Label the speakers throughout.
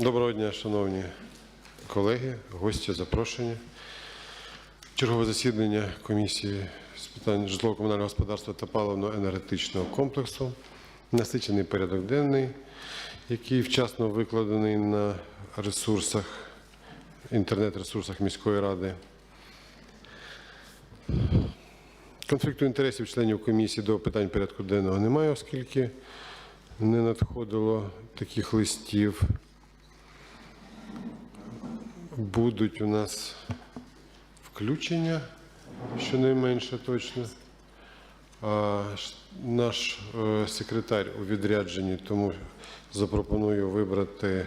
Speaker 1: Доброго дня, шановні колеги, гості, запрошені. Чергове засідання комісії з питань житлово-комунального господарства та паливно-енергетичного комплексу. Насичений порядок денний, який вчасно викладений на ресурсах, інтернет-ресурсах міської ради. Конфлікту інтересів членів комісії до питань порядку денного немає, оскільки не надходило таких листів. Будуть у нас включення, щонайменше точно. А наш е, секретар у відрядженні, тому запропоную вибрати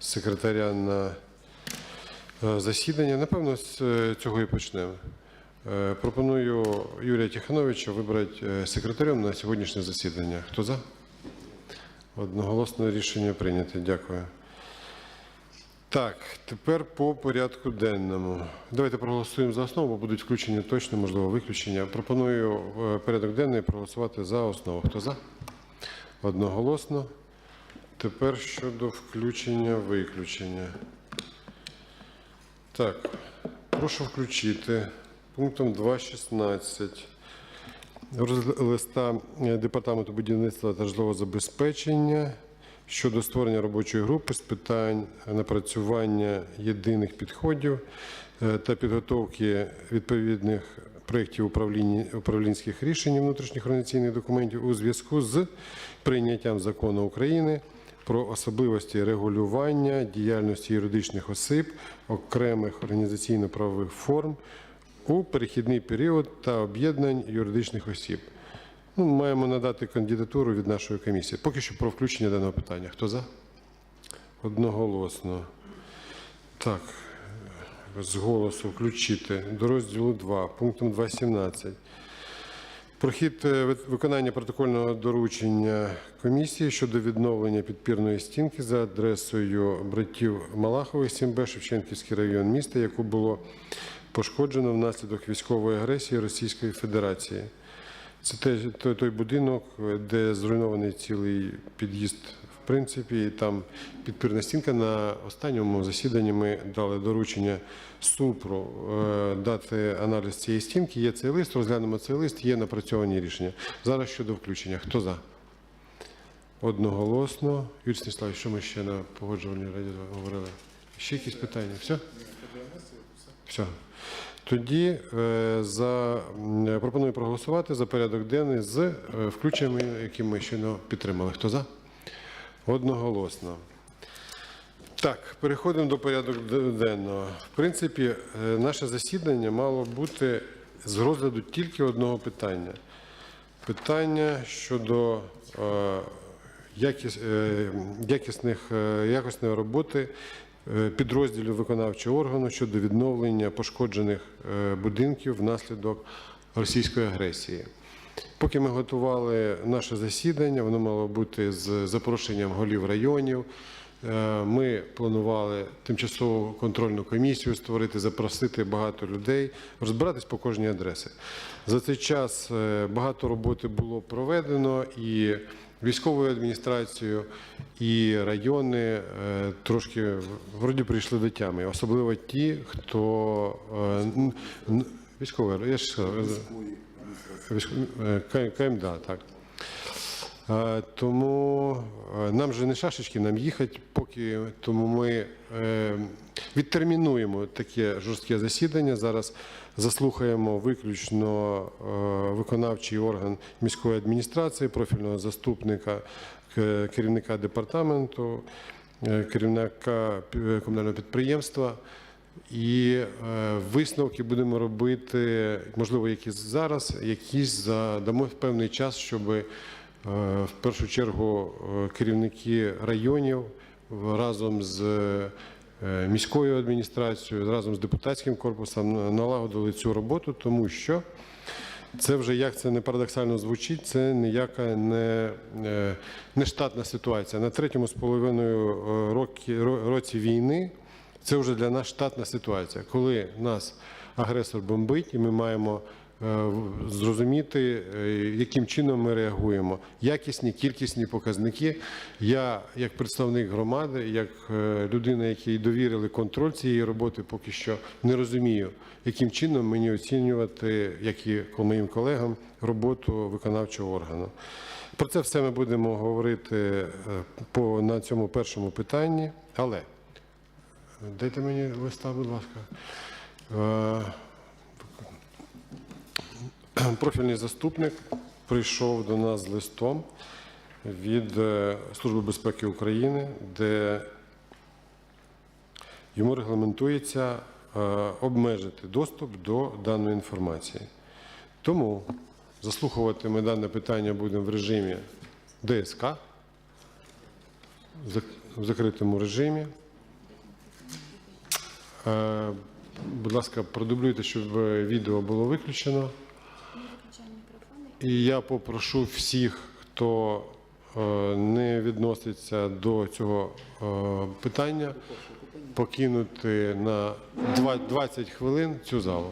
Speaker 1: секретаря на е, засідання. Напевно, з е, цього і почнемо. Пропоную Юрія Тихановича вибрати секретарем на сьогоднішнє засідання. Хто за? Одноголосне рішення прийнято. Дякую. Так, тепер по порядку денному. Давайте проголосуємо за основу, бо будуть включені точно, можливо, виключення. Пропоную е, порядок денний проголосувати за основу. Хто за? Одноголосно. Тепер щодо включення виключення. Так, прошу включити пунктом 2.16 листа е, Департаменту будівництва та житлового забезпечення щодо створення робочої групи з питань напрацювання єдиних підходів е, та підготовки відповідних проєктів управління- управлінських рішень внутрішніх організаційних документів у зв'язку з прийняттям закону України про особливості регулювання діяльності юридичних осіб окремих організаційно-правових форм у перехідний період та об'єднань юридичних осіб. Ну, маємо надати кандидатуру від нашої комісії. Поки що про включення даного питання. Хто за? Одноголосно. Так, з голосу включити до розділу 2, пунктом 2.17. Прохід е, виконання протокольного доручення комісії щодо відновлення підпірної стінки за адресою братів Малахових, 7Б, Шевченківський район міста, яку було пошкоджено внаслідок військової агресії Російської Федерації. Це той, той будинок, де зруйнований цілий під'їзд, в принципі, і там підпірна стінка. На останньому засіданні ми дали доручення СУПРу е, дати аналіз цієї стінки. Є цей лист, розглянемо цей лист, є напрацьовані рішення. Зараз щодо включення. Хто за? Одноголосно. Юрій Станіславович, що ми ще на погоджувальній раді говорили? Ще якісь питання? Все? Все. Тоді е, за, пропоную проголосувати за порядок денний з е, включеннями, які ми щойно підтримали. Хто за? Одноголосно. Так, переходимо до порядку денного. В принципі, е, наше засідання мало бути з розгляду тільки одного питання. Питання щодо якісних, якісної роботи підрозділів виконавчого органу щодо відновлення пошкоджених е, будинків внаслідок російської агресії. Поки ми готували наше засідання, воно мало бути з запрошенням голів районів. Е, Ми планували тимчасову контрольну комісію створити, запросити багато людей, розбиратись по кожній адресі. За цей час е, багато роботи було проведено і військовою адміністрацією, і райони е, трошки вроді прийшли до тями, особливо ті, хто е, військовий, я ж сказав, Військо- е, КМДА, так. Тому нам же не шашечки, нам їхати, поки тому ми відтермінуємо таке жорстке засідання. Зараз заслухаємо виключно е, виконавчий орган міської адміністрації, профільного заступника керівника департаменту, е, керівника комунального підприємства. І е, висновки будемо робити, можливо, якісь зараз, якісь за дамо певний час, щоб е, в першу чергу е, керівники районів разом з е, міською адміністрацією, разом з депутатським корпусом налагодили цю роботу, тому що це вже як це не парадоксально звучить, це ніяка не, е, не штатна ситуація. На третьому з половиною е, роки, році війни це вже для нас штатна ситуація, коли нас агресор бомбить, і ми маємо е, зрозуміти, е, яким чином ми реагуємо. Якісні, кількісні показники. Я, як представник громади, як е, людина, якій довірили контроль цієї роботи, поки що не розумію, яким чином мені оцінювати, як і моїм колегам, роботу виконавчого органу. Про це все ми будемо говорити е, по, на цьому першому питанні. Але дайте мені листа, будь ласка. Профільний заступник прийшов до нас з листом від е, Служби безпеки України, де йому регламентується е, обмежити доступ до даної інформації. Тому заслухувати ми дане питання будемо в режимі ДСК, в закритому режимі. Е, Будь ласка, продублюйте, щоб відео було виключено. І я попрошу всіх, хто е, не відноситься до цього е, питання, покинути на два- 20 хвилин цю залу.